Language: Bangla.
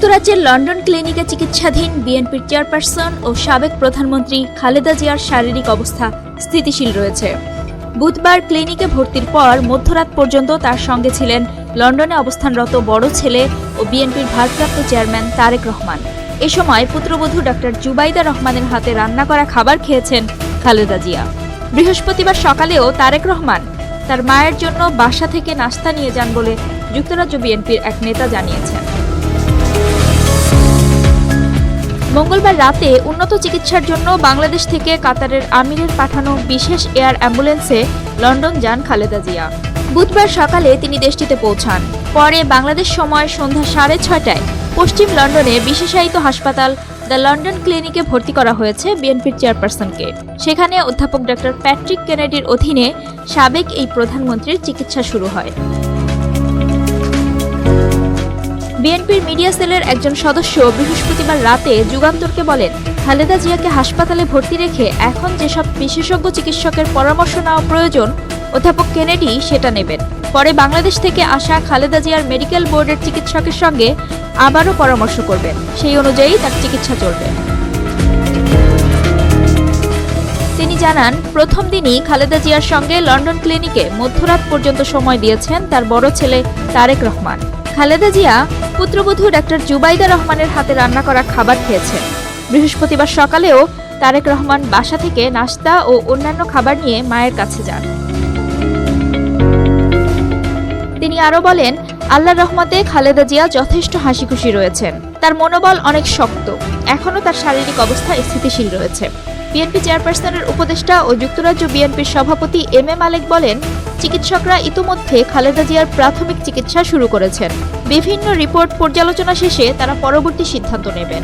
যুক্তরাজ্যের লন্ডন ক্লিনিকে চিকিৎসাধীন বিএনপির চেয়ারপারসন ও সাবেক প্রধানমন্ত্রী খালেদা জিয়ার শারীরিক অবস্থা স্থিতিশীল রয়েছে। বুধবার ক্লিনিকে ভর্তির পর মধ্যরাত পর্যন্ত তার সঙ্গে ছিলেন লন্ডনে অবস্থানরত বড় ছেলে ও বিএনপির ভারপ্রাপ্ত চেয়ারম্যান তারেক রহমান। এ সময় পুত্রবধূ ডক্টর জুবাইদা রহমানের হাতে রান্না করা খাবার খেয়েছেন খালেদা জিয়া। বৃহস্পতিবার সকালেও তারেক রহমান তার মায়ের জন্য বাসা থেকে নাস্তা নিয়ে যান বলে যুক্তরাজ্য বিএনপির এক নেতা জানিয়েছেন। মঙ্গলবার রাতে উন্নত চিকিৎসার জন্য বাংলাদেশ থেকে কাতারের আমিরের পাঠানো বিশেষ এয়ার অ্যাম্বুলেন্সে লন্ডন যান খালেদা জিয়া। বুধবার সকালে তিনি দেশটিতে পৌঁছান। পরে বাংলাদেশ সময় সন্ধ্যা সাড়ে ছয়টায় পশ্চিম লন্ডনে বিশেষায়িত হাসপাতাল দ্য লন্ডন ক্লিনিকে ভর্তি করা হয়েছে বিএনপির চেয়ারপারসনকে। সেখানে অধ্যাপক ডক্টর প্যাট্রিক কেনেডির অধীনে সাবেক এই প্রধানমন্ত্রীর চিকিৎসা শুরু হয়। বিএনপির মিডিয়া সেলের একজন সদস্য বৃহস্পতিবার রাতে যুগান্তরকে বলেন, খালেদা জিয়াকে হাসপাতালে ভর্তি রেখে এখন যেসব বিশেষজ্ঞ চিকিৎসকের পরামর্শ নেওয়া প্রয়োজন, অধ্যাপক কেনেডি সেটা নেবেন। পরে বাংলাদেশ থেকে আসা খালেদা জিয়ার মেডিকেল বোর্ডের চিকিৎসকের সঙ্গে আবারও পরামর্শ করবেন। সেই অনুযায়ী তার চিকিৎসা চলবে। তিনি জানান, প্রথম দিনই খালেদা জিয়ার সঙ্গে লন্ডন ক্লিনিকে মধ্যরাত পর্যন্ত সময় দিয়েছেন তার বড় ছেলে তারেক রহমান। খালেদা জিয়া পুত্রবধূ ডাক্তার জুবাইদা রহমানের হাতে রান্না করা খাবার খেয়েছেন। বৃহস্পতিবার সকালেও তারেক রহমান বাসা থেকে নাস্তা ও অন্যান্য খাবার নিয়ে মায়ের কাছে যান। তিনি আরও বলেন, আল্লাহর রহমতে খালেদা জিয়া যথেষ্ট হাসি খুশি রয়েছেন। তার মনোবল অনেক শক্ত। এখনও তার শারীরিক অবস্থা স্থিতিশীল রয়েছে। বিএনপি চেয়ারপারসনের উপদেষ্টা ও যুক্তরাজ্য বিএনপির সভাপতি এম এ মালেক বলেন, চিকিৎসকরা ইতোমধ্যে খালেদা জিয়ার প্রাথমিক চিকিৎসা শুরু করেছেন। বিভিন্ন রিপোর্ট পর্যালোচনা শেষে তারা পরবর্তী সিদ্ধান্ত নেবেন।